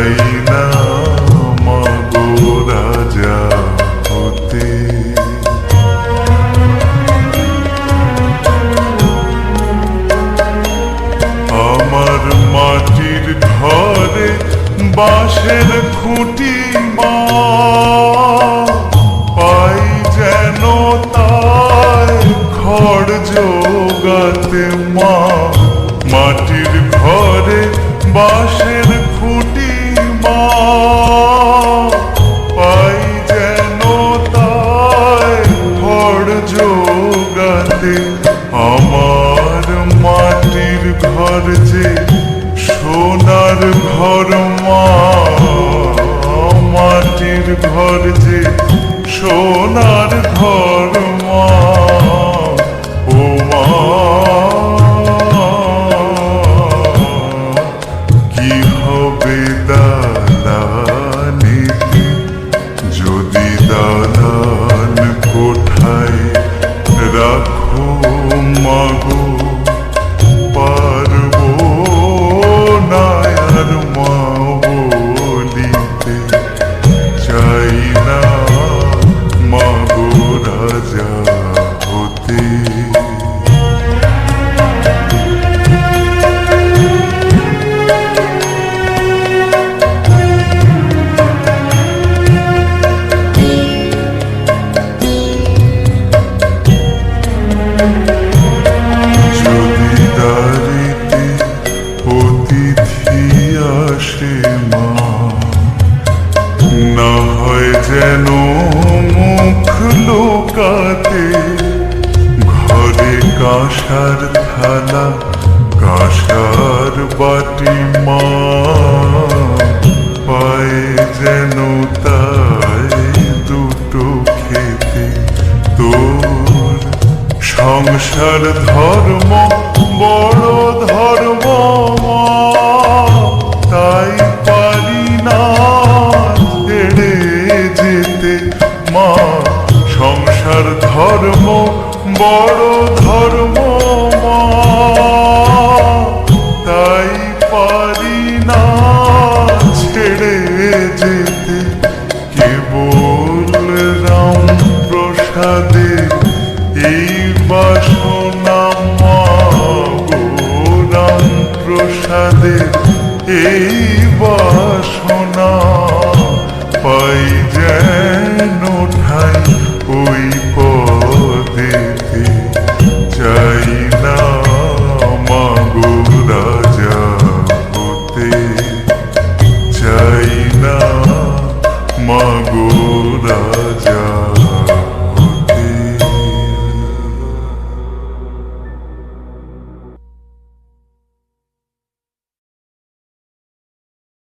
চাই রাজা হতে। আমার মাটির বাঁশের খুঁটি মা, পাই যেন তাই খড় জোগাতে মা। মাটির ঘরে বাঁশের জোগাতে আমার মাটির ঘর যে সোনার ঘর মা মাটির ঘর যে সোনার যদি আসে মা না হয় যেন মুখ লোকাতে কাঁসার থালা কাঁসার বাটি মা। পায়ে যেন তাই দুটো খেতে তোর। সংসার ধর্ম, বড় ধর্ম তাই পারি না ছেড়ে যেতে মা। সংসার ধর্ম বড় ধর্ম তাই পারি না ছেড়ে যেতে। কেবল রাম প্রসাদে এই বাসনা মা রাম প্রসাদে এই বাসনা না মাগো রাজা